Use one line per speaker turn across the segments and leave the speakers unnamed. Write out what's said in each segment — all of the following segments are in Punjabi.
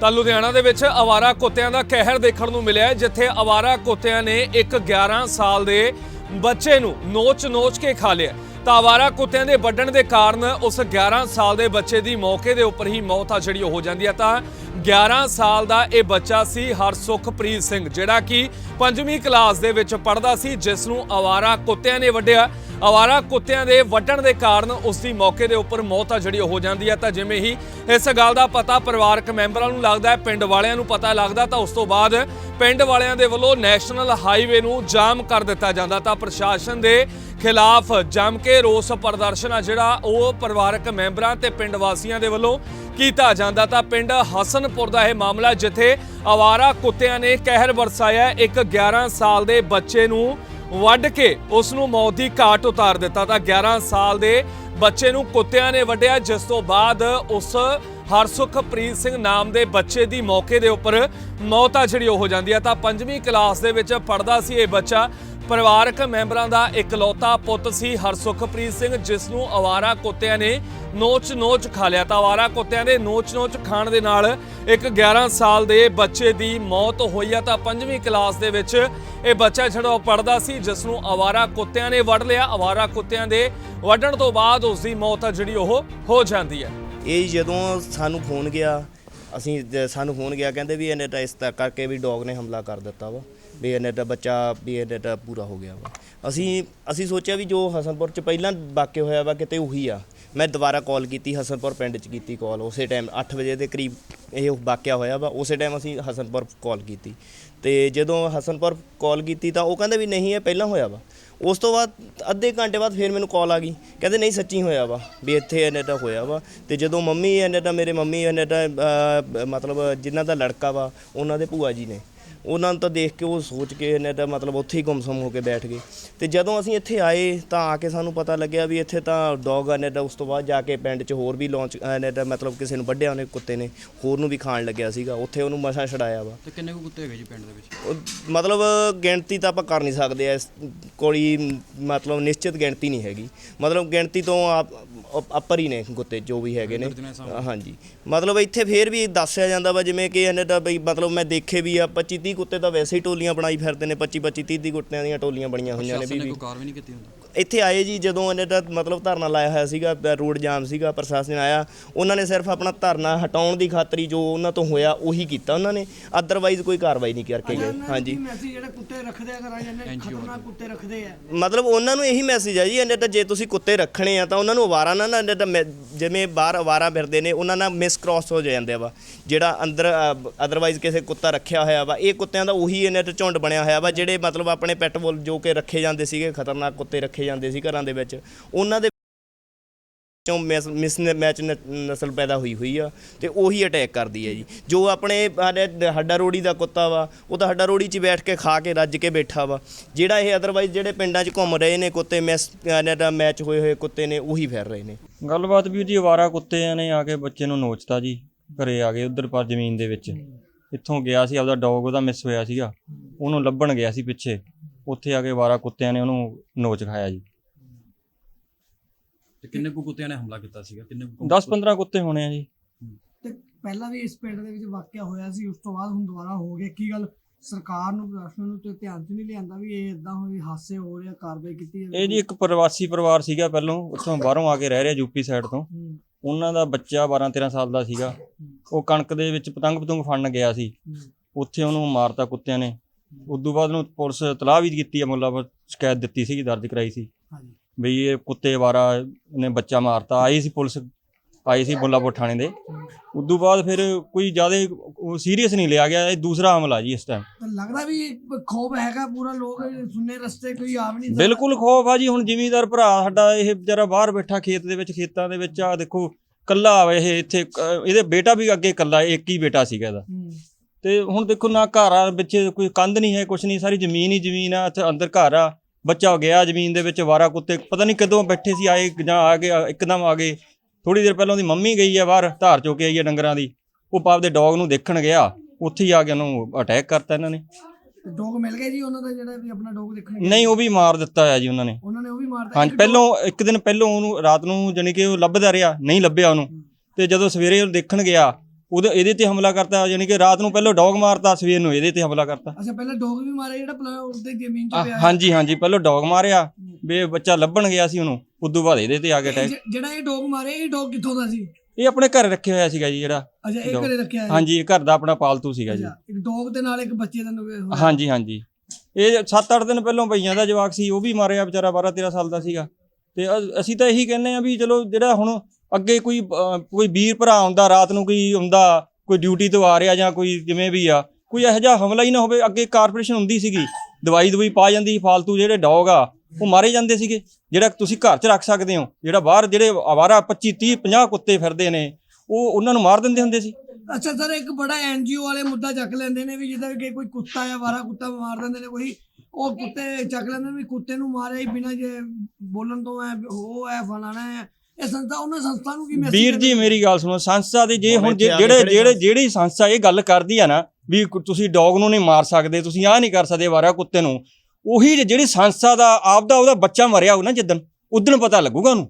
ਤਾਂ ਲੁਧਿਆਣਾ ਦੇ ਵਿੱਚ ਅਵਾਰਾ ਕੁੱਤਿਆਂ ਦਾ ਕਹਿਰ ਦੇਖਣ ਨੂੰ ਮਿਲਿਆ ਜਿੱਥੇ ਅਵਾਰਾ ਕੁੱਤਿਆਂ ਨੇ ਇੱਕ 11 ਸਾਲ ਦੇ ਬੱਚੇ ਨੂੰ ਨੋਚ-ਨੋਚ ਕੇ ਖਾ ਲਿਆ ਤਾਂ ਅਵਾਰਾ ਕੁੱਤਿਆਂ ਦੇ ਵੱਢਣ ਦੇ ਕਾਰਨ ਉਸ 11 ਸਾਲ ਦੇ ਬੱਚੇ ਦੀ ਮੌਕੇ ਦੇ ਉੱਪਰ ਹੀ ਮੌਤ ਆ ਜਿਹੜੀ ਉਹ ਹੋ ਜਾਂਦੀ ਹੈ। ਤਾਂ 11 ਸਾਲ ਦਾ ਇਹ ਬੱਚਾ ਸੀ ਹਰਸੁਖਪ੍ਰੀਤ ਸਿੰਘ, ਜਿਹੜਾ ਕਿ ਪੰਜਵੀਂ ਕਲਾਸ ਦੇ ਵਿੱਚ ਪੜ੍ਹਦਾ ਸੀ, ਜਿਸ ਨੂੰ ਅਵਾਰਾ ਕੁੱਤਿਆਂ ਨੇ ਵੱਢਿਆ। ਅਵਾਰਾ ਕੁੱਤਿਆਂ ਦੇ ਵੱਢਣ ਦੇ ਕਾਰਨ ਉਸ ਦੀ ਮੌਕੇ ਦੇ ਉੱਪਰ ਮੌਤ ਆ ਜਿਹੜੀ ਉਹ ਹੋ ਜਾਂਦੀ ਹੈ ਤਾਂ ਜਿਵੇਂ ਹੀ ਇਸ ਗੱਲ ਦਾ ਪਤਾ ਪਰਿਵਾਰਕ ਮੈਂਬਰਾਂ ਨੂੰ ਲੱਗਦਾ ਹੈ, ਪਿੰਡ ਵਾਲਿਆਂ ਨੂੰ ਪਤਾ ਲੱਗਦਾ, ਤਾਂ ਉਸ ਤੋਂ ਬਾਅਦ ਪਿੰਡ ਵਾਲਿਆਂ ਦੇ ਵੱਲੋਂ ਨੈਸ਼ਨਲ ਹਾਈਵੇ ਨੂੰ ਜਾਮ ਕਰ ਦਿੱਤਾ ਜਾਂਦਾ। ਤਾਂ ਪ੍ਰਸ਼ਾਸਨ ਦੇ ਖਿਲਾਫ ਜੰਮ ਕੇ ਰੋਸ ਪ੍ਰਦਰਸ਼ਨ ਆ ਜਿਹੜਾ ਉਹ ਪਰਿਵਾਰਕ ਮੈਂਬਰਾਂ ਤੇ ਪਿੰਡ ਵਾਸੀਆਂ ਦੇ ਵੱਲੋਂ ਕੀਤਾ ਜਾਂਦਾ। ਤਾਂ ਪਿੰਡ ਹਸਨਪੁਰ ਦਾ ਇਹ ਮਾਮਲਾ, ਜਿੱਥੇ ਆਵਾਰਾ ਕੁੱਤਿਆਂ ਨੇ ਕਹਿਰ ਵਰਸਾਇਆ ਇੱਕ 11 ਸਾਲ ਦੇ ਬੱਚੇ ਨੂੰ ਵੱਢ ਕੇ ਉਸ ਨੂੰ ਮੌਤ ਦੀ ਘਾਟ ਉਤਾਰ ਦਿੱਤਾ। ਤਾਂ 11 ਸਾਲ ਦੇ ਬੱਚੇ ਨੂੰ ਕੁੱਤਿਆਂ ਨੇ ਵੱਢਿਆ, ਜਿਸ ਤੋਂ ਬਾਅਦ ਉਸ ਹਰਸੁਖਪ੍ਰੀਤ ਸਿੰਘ ਨਾਮ ਦੇ ਬੱਚੇ ਦੀ ਮੌਕੇ ਦੇ ਉੱਪਰ ਮੌਤ ਆ ਜਿਹੜੀ ਉਹ ਹੋ ਜਾਂਦੀ ਹੈ ਤਾਂ ਪੰਜਵੀਂ ਕਲਾਸ ਦੇ ਵਿੱਚ ਪੜਦਾ ਸੀ ਇਹ ਬੱਚਾ। ਪਰਿਵਾਰਕ ਮੈਂਬਰਾਂ ਦਾ ਇਕਲੌਤਾ ਪੁੱਤ ਸੀ ਹਰਸੁਖਪ੍ਰੀਤ ਸਿੰਘ, ਜਿਸ ਨੂੰ ਅਵਾਰਾ ਕੁੱਤਿਆਂ ਨੇ ਨੋਚ-ਨੋਚ ਖਾ ਲਿਆ। ਤਾਂ ਅਵਾਰਾ ਕੁੱਤਿਆਂ ਦੇ ਨੋਚ-ਨੋਚ ਖਾਣ ਦੇ ਨਾਲ ਇੱਕ 11 ਸਾਲ ਦੇ ਬੱਚੇ ਦੀ ਮੌਤ ਹੋਈ ਆ। ਤਾਂ ਪੰਜਵੀਂ ਕਲਾਸ ਦੇ ਵਿੱਚ ਇਹ ਬੱਚਾ ਜਿਹੜਾ ਉਹ ਪੜਦਾ ਸੀ, ਜਿਸ ਨੂੰ ਅਵਾਰਾ ਕੁੱਤਿਆਂ ਨੇ ਵੱਢ ਲਿਆ। ਅਵਾਰਾ ਕੁੱਤਿਆਂ ਦੇ ਵੱਢਣ ਤੋਂ ਬਾਅਦ ਉਸ ਦੀ ਮੌਤ ਆ ਜਿਹੜੀ ਉਹ ਹੋ ਜਾਂਦੀ ਹੈ
ਇਹ ਜਦੋਂ ਸਾਨੂੰ ਫੋਨ ਗਿਆ, ਅਸੀਂ ਸਾਨੂੰ ਫੋਨ ਗਿਆ, ਕਹਿੰਦੇ ਵੀ ਇਹਨੇ ਤਾਂ ਇਸ ਤਰ੍ਹਾਂ ਕਰਕੇ ਵੀ ਡੌਗ ਨੇ ਹਮਲਾ ਕਰ ਦਿੱਤਾ ਵਾ। ਵੀ ਇਹਨੇ ਦਾ ਬੱਚਾ ਵੀ ਇਹਨੇ ਤਾਂ ਪੂਰਾ ਹੋ ਗਿਆ ਵਾ। ਅਸੀਂ ਅਸੀਂ ਸੋਚਿਆ ਵੀ ਜੋ ਹਸਨਪੁਰ ਚ ਪਹਿਲਾਂ ਵਾਕਿਆ ਹੋਇਆ ਵਾ, ਕਿਤੇ ਉਹੀ ਆ। ਮੈਂ ਦੁਬਾਰਾ ਕਾਲ ਕੀਤੀ, ਹਸਨਪੁਰ ਪਿੰਡ ਚ ਕੀਤੀ ਕਾਲ ਉਸੇ ਟਾਈਮ 8 ਵਜੇ ਦੇ ਕਰੀਬ ਇਹ ਵਾਕਿਆ ਹੋਇਆ ਵਾ, ਉਸੇ ਟਾਈਮ ਅਸੀਂ ਹਸਨਪੁਰ ਕਾਲ ਕੀਤੀ। ਤੇ ਜਦੋਂ ਹਸਨਪੁਰ ਕਾਲ ਕੀਤੀ ਤਾਂ ਉਹ ਕਹਿੰਦੇ ਵੀ ਨਹੀਂ, ਇਹ ਪਹਿਲਾਂ ਹੋਇਆ ਵਾ। ਉਸ ਤੋਂ ਬਾਅਦ ਅੱਧੇ ਘੰਟੇ ਬਾਅਦ ਫਿਰ ਮੈਨੂੰ ਕਾਲ ਆ ਗਈ। ਕਹਿੰਦੇ ਨਹੀਂ, ਸੱਚੀ ਹੋਇਆ ਵਾ ਵੀ ਇੱਥੇ ਇਹਨੇ ਤਾਂ ਹੋਇਆ ਵਾ। ਤੇ ਜਦੋਂ ਮੰਮੀ ਇਹਨੇ ਤਾਂ ਮੇਰੇ ਮੰਮੀ ਇਹਨੇ ਤਾਂ ਮਤਲਬ ਜਿਨ੍ਹਾਂ ਦਾ ਲੜਕਾ ਵਾ, ਉਹਨਾਂ ਦੇ ਭੂਆ ਜੀ ਨੇ ਉਹਨਾਂ ਨੂੰ ਤਾਂ ਦੇਖ ਕੇ ਉਹ ਸੋਚ ਕੇ ਇਹਨੇ ਤਾਂ ਮਤਲਬ ਉੱਥੇ ਹੀ ਗੁੰਮਸਮ ਹੋ ਕੇ ਬੈਠ ਗਏ। ਤੇ ਜਦੋਂ ਅਸੀਂ ਇੱਥੇ ਆਏ ਤਾਂ ਆ ਕੇ ਸਾਨੂੰ ਪਤਾ ਲੱਗਿਆ ਵੀ ਇੱਥੇ ਤਾਂ ਡੌਗ ਨੇ ਤਾਂ ਉਸ ਤੋਂ ਬਾਅਦ ਜਾ ਕੇ ਪਿੰਡ 'ਚ ਹੋਰ ਵੀ ਲਾਂਚ ਨੇ ਤਾਂ ਮਤਲਬ ਕਿਸੇ ਨੂੰ ਵੱਢਿਆ ਉਹਨੇ ਕੁੱਤੇ ਨੇ ਹੋਰ ਨੂੰ ਵੀ ਖਾਣ ਲੱਗਿਆ ਸੀਗਾ। ਉੱਥੇ ਉਹਨੂੰ ਮਸਾਂ ਛਡਾਇਆ ਵਾ।
ਤੇ ਕਿੰਨੇ ਕੁ ਕੁੱਤੇ ਹੈਗੇ ਜੀ ਪਿੰਡ ਦੇ ਵਿੱਚ?
ਉਹ ਮਤਲਬ ਗਿਣਤੀ ਤਾਂ ਆਪਾਂ ਕਰ ਨਹੀਂ ਸਕਦੇ ਇਸ ਕੋਈ ਮਤਲਬ ਨਿਸ਼ਚਿਤ ਗਿਣਤੀ ਨਹੀਂ ਹੈਗੀ। ਮਤਲਬ ਗਿਣਤੀ ਤੋਂ ਅੱਪਰ ਹੀ ਨੇ ਗੁੱਤੇ ਜੋ ਵੀ ਹੈਗੇ ਨੇ। ਹਾਂਜੀ। ਮਤਲਬ ਇੱਥੇ ਫੇਰ ਵੀ ਦੱਸਿਆ ਜਾਂਦਾ ਵਾ ਜਿਵੇਂ ਕਿ ਇਹਨੇ ਤਾਂ ਬਈ ਮਤਲਬ ਮੈਂ ਦੇਖੇ ਵੀ ਆ 25 30 ਕੁੱਤੇ ਤਾਂ ਵੈਸੇ ਹੀ ਟੋਲੀਆਂ ਬਣਾਈ ਫਿਰਦੇ ਨੇ 25 25 30 30 ਕੁੱਤਿਆਂ ਦੀਆਂ ਟੋਲੀਆਂ ਬਣੀਆਂ ਹੋਈਆਂ ਨੇ ਵੀ
ਕੋਈ ਕਾਰਵਾਈ ਨਹੀਂ ਕੀਤੀ ਹੁੰਦਾ?
ਇੱਥੇ ਆਏ ਜੀ ਜਦੋਂ ਇਹਨੇ ਤਾਂ ਮਤਲਬ ਧਰਨਾ ਲਾਇਆ ਹੋਇਆ ਸੀਗਾ ਰੋਡ ਜਾਮ ਸੀਗਾ ਪ੍ਰਸ਼ਾਸਨ ਆਇਆ ਉਹਨਾਂ ਨੇ ਸਿਰਫ ਆਪਣਾ ਧਰਨਾ ਹਟਾਉਣ ਦੀ ਖਾਤਰੀ ਜੋ ਉਹਨਾਂ ਤੋਂ ਹੋਇਆ ਉਹੀ ਕੀਤਾ ਉਹਨਾਂ ਨੇ। ਅਦਰਵਾਈਜ਼ ਕੋਈ ਕਾਰਵਾਈ ਨਹੀਂ ਕਰਕੇ ਗਏ। ਹਾਂਜੀ।
ਮੈਸੇਜ ਜਿਹੜੇ ਕੁੱਤੇ ਰੱਖਦੇ ਆ ਘਰਾਂ ਜਾਂਦੇ ਖਤਰਨਾਕ ਕੁੱਤੇ ਰੱਖਦੇ ਆ।
ਮਤਲਬ ਉਹਨਾਂ ਨੂੰ ਇਹੀ ਮੈਸੇਜ ਆ ਜੀ ਇਹਨੇ ਤਾਂ ਜੇ ਤੁਸੀਂ ਕੁੱਤੇ ਰੱਖਣੇ ਆ ਤਾਂ ਉਹਨਾਂ ਨੂੰ ਅਵਾਰਾ ਨਾ ਨਾ ਜਿਵੇਂ ਬਾਹਰ ਅਵਾਰਾ ਫਿਰਦੇ ਨੇ ਉਹਨਾਂ ਨਾਲ ਮਿਸ ਕ੍ਰਾਸ ਹੋ ਜਾਂਦੇ ਵਾ। ਜਿਹੜਾ ਅੰਦਰ ਅਦਰਵਾਈਜ਼ ਕਿਸੇ ਕੁੱਤਾ ਰੱਖਿਆ ਹੋਇਆ ਵਾ ਇਹ ਕੁੱਤਿਆਂ ਦਾ ਉਹੀ ਇਹਨਾਂ ਤਾਂ ਝੁੰਡ ਬਣਿਆ ਹੋਇਆ ਵਾ, ਜਿਹੜੇ ਮਤਲਬ ਆਪਣੇ ਪੈਟ ਬੁੱਲ ਜੋ ਕਿ ਰੱਖੇ ਜਾਂਦੇ ਸੀਗੇ, ਖਤਰਨਾਕ ਕੁੱਤੇ ਰੱਖੇ ਜਾਂਦੇ ਸੀ ਘਰਾਂ ਦੇ ਵਿੱਚ, ਉਹਨਾਂ ਦੇ ਚੋਂ ਮਿਸ ਮੈਚ ਨਸਲ ਪੈਦਾ ਹੋਈ ਹੋਈ ਆ ਤੇ ਉਹੀ ਅਟੈਕ ਕਰਦੀ ਹੈ ਜੀ। ਜੋ ਆਪਣੇ ਹੱਡਾ ਰੋੜੀ ਦਾ ਕੁੱਤਾ ਵਾ, ਉਹ ਤਾਂ ਹੱਡਾ ਰੋੜੀ 'ਚ ਬੈਠ ਕੇ ਖਾ ਕੇ ਰੱਜ ਕੇ ਬੈਠਾ ਵਾ। ਜਿਹੜਾ ਇਹ ਅਦਰਵਾਈਜ਼ ਜਿਹੜੇ ਪਿੰਡਾਂ 'ਚ ਘੁੰਮ ਰਹੇ ਨੇ ਕੁੱਤੇ, ਮਿਸ ਦਾ ਮੈਚ ਹੋਏ ਹੋਏ ਕੁੱਤੇ ਨੇ, ਉਹੀ ਫਿਰ ਰਹੇ ਨੇ।
ਗੱਲਬਾਤ ਵੀ ਜੀ, ਅਵਾਰਾ ਕੁੱਤਿਆਂ ਨੇ ਆ ਕੇ ਬੱਚੇ ਨੂੰ ਨੋਚਤਾ ਜੀ, ਘਰੇ ਆ ਗਏ ਉਧਰ ਪਰ ਜ਼ਮੀਨ ਦੇ ਵਿੱਚ। ਇੱਥੋਂ ਗਿਆ ਸੀ ਆਪਦਾ ਡੌਗ ਉਹਦਾ ਮਿਸ ਹੋਇਆ ਸੀਗਾ। ਉਹਨੂੰ ਲੱਭਣ ਗਿਆ ਸੀ ਪਿੱਛੇ। ਉੱਥੇ ਆ ਕੇ ਅਵਾਰਾ ਕੁੱਤਿਆਂ ਨੇ ਉਹਨੂੰ ਨੋਚ ਖਾਇਆ ਜੀ।
ਤੇ ਕਿੰਨੇ ਕੁ ਕੁੱਤਿਆਂ ਨੇ ਹਮਲਾ ਕੀਤਾ ਸੀਗਾ? ਕਿੰਨੇ ਕੁ
10-15 ਕੁੱਤੇ ਹੋਣੇ ਆ ਜੀ।
ਤੇ ਪਹਿਲਾਂ ਵੀ ਇਸ ਪਿੰਡ ਦੇ ਵਿੱਚ ਵਾਕਿਆ ਹੋਇਆ ਸੀ ਉਸ ਤੋਂ ਬਾਅਦ ਹੁਣ ਦੁਬਾਰਾ ਹੋ ਗਿਆ। ਕੀ ਗੱਲ ਸਰਕਾਰ ਨੂੰ ਪ੍ਰਸ਼ਾਸਨ ਨੂੰ ਤੇ ਧਿਆਨ 'ਚ ਨਹੀਂ ਲਿਆਂਦਾ ਵੀ ਇਹ ਇਦਾਂ ਹੋਈ ਹਾਸੇ ਹੋ ਰਹੇ ਕਾਰਵਾਈ ਕੀਤੀ
ਇਹ ਜੀ ਇੱਕ ਪ੍ਰਵਾਸੀ ਪਰਿਵਾਰ ਸੀਗਾ ਪਹਿਲੋਂ ਉੱਥੋਂ ਬਾਹਰੋਂ ਆ ਕੇ ਰਹਿ ਰਿਹਾ ਯੂਪੀ ਸਾਈਡ ਤੋਂ। ਉਹਨਾਂ ਦਾ ਬੱਚਾ 12-13 ਸਾਲ ਦਾ ਸੀਗਾ। ਉਹ ਕਣਕ ਦੇ ਵਿੱਚ ਪਤੰਗ ਪਤੰਗ ਫੜਨ ਗਿਆ ਸੀ। ਉੱਥੇ ਉਹਨੂੰ ਮਾਰਤਾ ਕੁੱਤਿਆਂ ਨੇ। ਉਦੋਂ ਬਾਅਦ ਨੂੰ ਪੁਲਿਸ ਤਲਾਹ ਵੀ ਕੀਤੀ ਆ ਮੁੱਲਾਪੁਰ ਸ਼ਿਕਾਇਤ ਦਿੱਤੀ ਸੀ ਦਰਜ ਕਰਾਈ ਸੀ।
ਹਾਂਜੀ।
ਵੀ ਇਹ ਕੁੱਤੇ ਵਾਰਾ ਨੇ ਬੱਚਾ ਮਾਰਤਾ। ਆਈ ਸੀ ਪੁਲਿਸ ਆਈ ਸੀ ਮੁੱਲਾਪੁਰ ਥਾਣੇ ਦੇ। ਉਦੋਂ ਬਾਅਦ ਫਿਰ ਕੋਈ ਜ਼ਿਆਦਾ ਸੀਰੀਅਸ ਨਹੀਂ ਲਿਆ ਗਿਆ ਇਹ ਦੂਸਰਾ ਹਮਲਾ ਜੀ ਇਸ ਟਾਈਮ
ਲੱਗਦਾ ਵੀ ਖੌਫ ਹੈਗਾ ਪੂਰਾ ਲੋਕ ਸੁੰਨੇ ਰਸਤੇ ਕੋਈ ਆ ਵੀ ਨਹੀਂ।
ਬਿਲਕੁਲ ਖੌਫ ਆ ਜੀ। ਹੁਣ ਜ਼ਿਮੀਂਦਾਰ ਭਰਾ ਸਾਡਾ ਇਹ ਵਿਚਾਰਾ ਬਾਹਰ ਬੈਠਾ ਖੇਤ ਦੇ ਵਿੱਚ ਖੇਤਾਂ ਦੇ ਵਿੱਚ। ਆ ਦੇਖੋ ਕੱਲਾ ਇਹ ਇੱਥੇ ਇਹਦੇ ਬੇਟਾ ਵੀ ਅੱਗੇ ਕੱਲਾ ਇੱਕ ਹੀ ਬੇਟਾ ਸੀਗਾ ਇਹਦਾ।
ਹੂੰ,
ਤੇ ਹੁਣ ਦੇਖੋ ਨਾ ਘਰ ਆ ਵਿੱਚ ਕੋਈ ਕੰਧ ਨਹੀਂ ਹੈ ਕੁਛ ਨਹੀਂ ਸਾਰੀ ਜ਼ਮੀਨ ਹੀ ਜ਼ਮੀਨ ਆ ਤੇ ਅੰਦਰ ਘਰ ਆ। ਬੱਚਾ ਗਿਆ ਜ਼ਮੀਨ ਦੇ ਵਿੱਚ ਵਾਰਾ ਕੁੱਤੇ ਪਤਾ ਨਹੀਂ ਕਦੋਂ ਬੈਠੇ ਸੀ ਆਏ ਜਾਂ ਆ ਗਏ ਇੱਕਦਮ ਆ ਗਏ। ਥੋੜੀ ਦੇਰ ਪਹਿਲਾਂ ਉਹਦੀ ਮੰਮੀ ਗਈ ਆ ਬਾਹਰ ਧਾਰ ਚੋ ਕੇ ਆਈ ਆ ਡੰਗਰਾਂ ਦੀ। ਉਹ ਪਾਪ ਦੇ ਡੌਗ ਨੂੰ ਦੇਖਣ ਗਿਆ। ਉੱਥੇ ਹੀ ਆ ਕੇ ਉਹਨੂੰ ਅਟੈਕ ਕਰਤਾ ਇਹਨਾਂ ਨੇ।
ਡੋਗ ਮਿਲ ਗਿਆ ਜੀ ਉਹਨਾਂ ਦਾ ਜਿਹੜਾ ਵੀ ਆਪਣਾ ਡੋਗ ਦੇਖਣ
ਨਹੀਂ ਉਹ ਵੀ ਮਾਰ ਦਿੱਤਾ ਹੋਇਆ ਜੀ ਉਹਨਾਂ ਨੇ।
ਉਹਨਾਂ ਨੇ ਉਹ ਵੀ ਮਾਰਤਾ ਇੱਕ
ਪਹਿਲੋਂ ਇੱਕ ਦਿਨ ਪਹਿਲੋਂ ਉਹਨੂੰ ਰਾਤ ਨੂੰ ਜਾਣੀ ਕਿ ਉਹ ਲੱਭਦਾ ਰਿਹਾ ਨਹੀਂ ਲੱਭਿਆ ਉਹਨੂੰ। ਤੇ ਜਦੋਂ ਸਵੇਰੇ ਉਹ ਦੇਖਣ ਗਿਆ ਉਹਦੇ ਇਹਦੇ ਤੇ ਹਮਲਾ ਕਰਤਾ ਯਾਨੀ ਕਿ ਰਾਤ ਨੂੰ ਪਹਿਲਾਂ ਡੌਗ ਮਾਰਤਾ ਸਵੇਰ ਨੂੰ ਇਹਦੇ ਤੇ ਹਮਲਾ ਕਰਤਾ।
ਅੱਛਾ ਪਹਿਲਾਂ ਡੌਗ ਵੀ ਮਾਰਿਆ ਜਿਹੜਾ ਪਲਾ ਉੱਤੇ ਜ਼ਮੀਨ 'ਚ ਪਿਆ ਹੈ।
ਹਾਂਜੀ ਹਾਂਜੀ ਪਹਿਲਾਂ ਡੌਗ ਮਾਰਿਆ ਵੀ ਇਹ ਬੱਚਾ ਲੱਭਣ ਗਿਆ ਸੀ ਉਹਨੂੰ ਉਦੋਂ ਬਾਅਦ ਇਹਦੇ ਤੇ ਆ ਕੇ ਅਟੈਕ
ਜਿਹੜਾ ਇਹ ਡੌਗ ਮਾਰਿਆ ਇਹ ਡੌਗ ਕਿੱਥੋਂ ਦਾ ਸੀ?
ਇਹ ਆਪਣੇ ਘਰ ਰੱਖਿਆ ਹੋਇਆ ਸੀਗਾ ਜੀ ਜਿਹੜਾ।
ਅੱਛਾ ਇਹ ਘਰੇ ਰੱਖਿਆ ਹੈ
ਹਾਂਜੀ ਇਹ ਘਰ ਦਾ ਆਪਣਾ ਪਾਲਤੂ ਸੀਗਾ ਜੀ।
ਇੱਕ ਡੌਗ ਦੇ ਨਾਲ ਇੱਕ ਬੱਚੇ ਦਾ ਨਵੇਂ ਹੋਇਆ।
ਹਾਂਜੀ ਹਾਂਜੀ। ਇਹ 7-8 ਦਿਨ ਪਹਿਲਾਂ ਭਈਆਂ ਦਾ ਜਵਾਕ ਸੀ ਉਹ ਵੀ ਮਾਰਿਆ ਵਿਚਾਰਾ 12-13 ਸਾਲ ਦਾ ਸੀਗਾ। ਤੇ ਅਸੀਂ ਤਾਂ ਇਹੀ ਕਹਿੰਦੇ ਆ ਵੀ ਚਲੋ ਜਿਹੜਾ ਹੁਣ ਅੱਗੇ ਕੋਈ ਕੋਈ ਵੀਰ ਭਰਾ ਆਉਂਦਾ ਰਾਤ ਨੂੰ ਕੋਈ ਆਉਂਦਾ ਕੋਈ ਡਿਊਟੀ ਤੋਂ ਆ ਰਿਹਾ ਜਾਂ ਕੋਈ ਜਿਵੇਂ ਵੀ ਆ ਕੋਈ ਇਹੋ ਜਿਹਾ ਹਮਲਾ ਹੀ ਨਾ ਹੋਵੇ ਅੱਗੇ ਕਾਰਪੋਰੇਸ਼ਨ ਹੁੰਦੀ ਸੀਗੀ। ਦਵਾਈ ਦਵਾਈ ਪਾ ਜਾਂਦੀ ਫਾਲਤੂ ਜਿਹੜੇ ਡੌਗ ਆ ਉਹ ਮਾਰੇ ਜਾਂਦੇ ਸੀਗੇ ਜਿਹੜਾ ਤੁਸੀਂ ਘਰ 'ਚ ਰੱਖ ਸਕਦੇ ਹੋ ਜਿਹੜਾ ਬਾਹਰ ਜਿਹੜੇ ਆਵਾਰਾ 25 30 50 ਕੁੱਤੇ ਫਿਰਦੇ ਨੇ ਉਹ ਉਹਨਾਂ ਨੂੰ ਮਾਰ ਦਿੰਦੇ ਹੁੰਦੇ ਸੀ
ਅੱਛਾ ਸਰ ਇੱਕ ਬੜਾ ਐਨਜੀਓ ਵਾਲੇ ਮੁੱਦਾ ਚੱਕ ਲੈਂਦੇ ਨੇ ਵੀ ਜਿੱਦਾਂ ਕਿ ਕੋਈ ਕੁੱਤਾ ਆ ਵਾਰਾ ਕੁੱਤਾ ਮਾਰ ਦਿੰਦੇ ਨੇ ਕੋਈ ਉਹ ਕੁੱਤੇ ਚੱਕ ਲੈਂਦੇ ਨੇ ਵੀ ਕੁੱਤੇ ਨੂੰ ਮਾਰਿਆ ਹੀ ਬਿਨਾਂ ਜੇ ਬੋਲਣ ਤੋਂ ਹੈ ਉਹ ਹੈ ਫਲਾਣਾ ਹੈ ਇਹ ਸੰਸਥਾ ਉਹਨਾਂ ਸੰਸਥਾ ਨੂੰ ਕੀ ਮੈਸੇਜ
ਵੀਰ ਜੀ ਮੇਰੀ ਗੱਲ ਸੁਣੋ ਸੰਸਥਾ ਦੇ ਜੇ
ਹੁਣ
ਜੇ- ਜਿਹੜੇ ਜਿਹੜੇ। ਜਿਹੜੀ ਸੰਸਥਾ ਇਹ ਗੱਲ ਕਰਦੀ ਆ ਨਾ ਵੀ ਤੁਸੀਂ ਡੌਗ ਨੂੰ ਨਹੀਂ ਮਾਰ ਸਕਦੇ ਤੁਸੀਂ ਆਹ ਨਹੀਂ ਕਰ ਸਕਦੇ ਵਾਰਾ ਕੁੱਤੇ ਨੂੰ ਉਹੀ ਜਿਹੜੀ ਸੰਸਥਾ ਦਾ ਆਪਦਾ ਉਹਦਾ ਬੱਚਾ ਮਰਿਆ ਹੋ ਨਾ ਜਿੱਦਣ ਉਦਣ ਪਤਾ ਲੱਗੂਗਾ ਉਹਨੂੰ।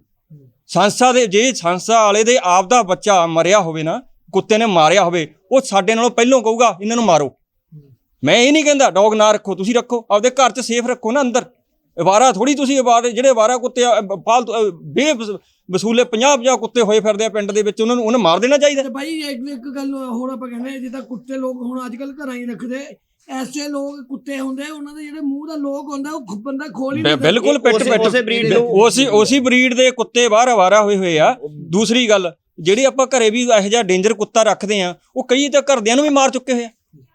ਸੰਸਥਾ ਦੇ ਜੇ ਸੰਸਥਾ ਵਾਲੇ ਦੇ ਆਪਦਾ ਬੱਚਾ ਮਰਿਆ ਹੋਵੇ ਨਾ ਕੁੱਤੇ ਨੇ ਮਾਰਿਆ ਹੋਵੇ ਉਹ ਸਾਡੇ ਨਾਲੋਂ ਪਹਿਲਾਂ ਕਹੂਗਾ ਇਹਨਾਂ ਨੂੰ ਮਾਰੋ। ਮੈਂ ਇਹ ਨਹੀਂ ਕਹਿੰਦਾ ਡੌਗ ਨਾ ਰੱਖੋ ਤੁਸੀਂ ਰੱਖੋ ਆਪਦੇ ਘਰ 'ਚ ਸੇਫ ਰੱਖੋ ਨਾ ਅੰਦਰ। ਅਵਾਰਾ ਥੋੜੀ ਤੁਸੀਂ ਅਵਾਰੇ ਜਿਹੜੇ ਅਵਾਰਾ ਕੁੱਤੇ ਆ, ਬੇ ਵਸੂਲੇ 50 50 ਕੁੱਤੇ ਹੋਏ ਫਿਰਦੇ ਆ ਪਿੰਡ ਦੇ ਵਿੱਚ ਉਹਨਾਂ ਨੂੰ ਉਹਨੇ ਮਾਰ ਦੇਣਾ ਚਾਹੀਦਾ।
ਤੇ ਭਾਈ ਇੱਕ ਗੱਲ ਹੋਰ ਆਪਾਂ ਕਹਿੰਦੇ ਜਿੱਦਾਂ ਕੁੱਤੇ ਲੋਕ ਹੁਣ ਅੱਜ ਕੱਲ ਘਰਾਂ ਹੀ ਰੱਖਦੇ ਐਸੇ ਲੋਕ ਕੁੱਤੇ ਹੁੰਦੇ ਉਹਨਾਂ ਦੇ ਜਿਹੜੇ ਮੂੰਹ ਦਾ ਲੋਕ ਹੁੰਦਾ ਉਹ ਬੰਦਾ ਖੋਲ ਹੀ ਨਹੀਂ।
ਬਿਲਕੁਲ ਪਿੱਟ
ਉਸੇ-
ਪਿੱਟ
ਉਸੇ breed ਨੂੰ-
ਉਸੇ ਉਸੇ ਬਰੀਡ ਦੇ ਕੁੱਤੇ ਬਾਹਰ ਆਵਾਰਾ ਹੋਏ ਹੋਏ ਆ। ਦੂਸਰੀ ਗੱਲ ਜਿਹੜੀ ਆਪਾਂ ਘਰੇ ਵੀ ਇਹੋ ਜਿਹਾ ਡੇਂਜਰ ਕੁੱਤਾ ਰੱਖਦੇ ਆ ਉਹ ਕਈ ਤਾਂ ਘਰਦਿਆਂ ਨੂੰ ਵੀ ਮਾਰ ਚੁੱਕੇ ਹੋਏ ਆ।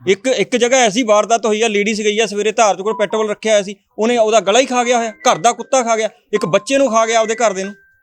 ਇੱਕ ਇੱਕ ਜਗ੍ਹਾ ਐਸੀ ਵਾਰਦਾਤ ਹੋਈ ਆ ਲੇਡੀਜ਼ ਗਈ ਆ ਸਵੇਰੇ ਧਾਰ ਚ ਕੋਲ ਪੈਟਰੋਲ ਰੱਖਿਆ ਹੋਇਆ ਸੀ ਉਹਨੇ ਉਹਦਾ ਗਲਾ ਹੀ ਖਾ ਗਿਆ ਹੋਇਆ ਘਰ ਦਾ ਕੁੱਤਾ ਖਾ ਗਿਆ ਇੱਕ ਬੱਚੇ ਨੂੰ ਖਾ ਗਿਆ ਆਪਦੇ ਘਰ ਦੇ ਨੂੰ।